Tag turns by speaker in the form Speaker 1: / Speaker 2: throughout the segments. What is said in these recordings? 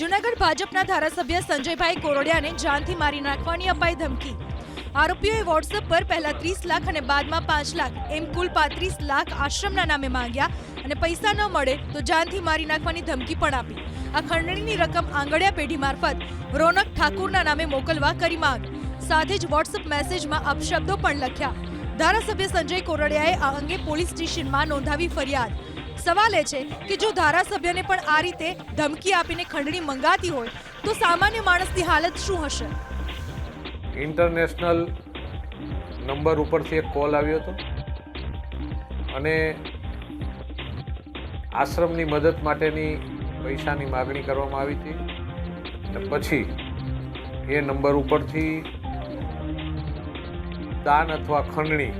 Speaker 1: જૂનાગઢ ભાજપના ધારાસભ્ય સંજયભાઈ કોરડિયાને જાનથી મારી નાખવાની અપાઈ ધમકી. આરોપીઓએ વોટ્સએપ પર પહેલા ત્રીસ લાખ અને બાદમાં પાંચ લાખ, એમ કુલ પાંત્રીસ લાખ આશ્રમના નામે માંગ્યા અને પૈસા ન મળે તો જાનથી મારી નાખવાની ધમકી પણ આપી. આ ખંડણીની રકમ આંગળિયા પેઢી મારફત રોનક ઠાકુરના નામે મોકલવા કરી માંગ. સાથે જ વોટ્સએપ મેસેજમાં અપશબ્દો પણ લખ્યા. ધારાસભ્ય સંજય કોરડિયાએ આ અંગે પોલીસ સ્ટેશનમાં નોંધાવી ફરિયાદ. સવાલ એ છે કે જો ધારાસભ્યને પણ આ રીતે ધમકી આપીને ખંડણી મંગાતી હોય, તો સામાન્ય માણસની હાલત શું હશે?
Speaker 2: ઇન્ટરનેશનલ નંબર ઉપરથી એક કોલ આવ્યો હતો અને આશ્રમની મદદ માટેની પૈસાની માગણી કરવામાં આવી હતી. પછી એ નંબર ઉપરથી દાન અથવા ખંડણી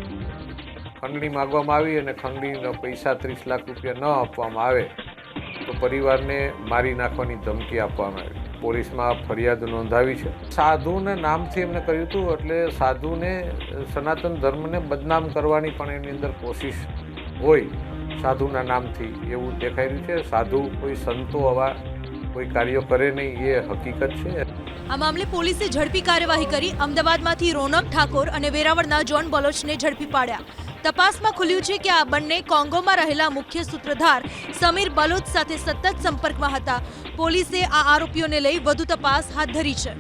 Speaker 2: ખંડણી માગવામાં આવી અને ખંડણીના પૈસા ત્રીસ લાખ રૂપિયા ન આપવામાં આવે તો પરિવારને મારી નાખવાની ધમકી આપવામાં આવી. પોલીસમાં ફરિયાદ નોંધાવી છે. સાધુને નામથી એમને કર્યું હતું એટલે સાધુને સનાતન ધર્મને બદનામ કરવાની પણ એની અંદર કોશિશ હોય સાધુના નામથી એવું દેખાઈ રહ્યું છે. સાધુ કોઈ સંતો આવા કોઈ કાર્યો કરે નહીં, એ હકીકત છે.
Speaker 1: આ મામલે પોલીસે ઝડપી કાર્યવાહી કરી અમદાવાદમાંથી રોનક ઠાકોર અને વેરાવળના જોન બલોચને ઝડપી પાડ્યા. તપાસમાં ખુલ્યું છે કે આ બંને કોંગોમાં રહેલા મુખ્ય સૂત્રધાર સમીર બલોચ સાથે સતત સંપર્કમાં હતા. પોલીસે આ આરોપીઓને લઈ વધુ તપાસ હાથ ધરી છે.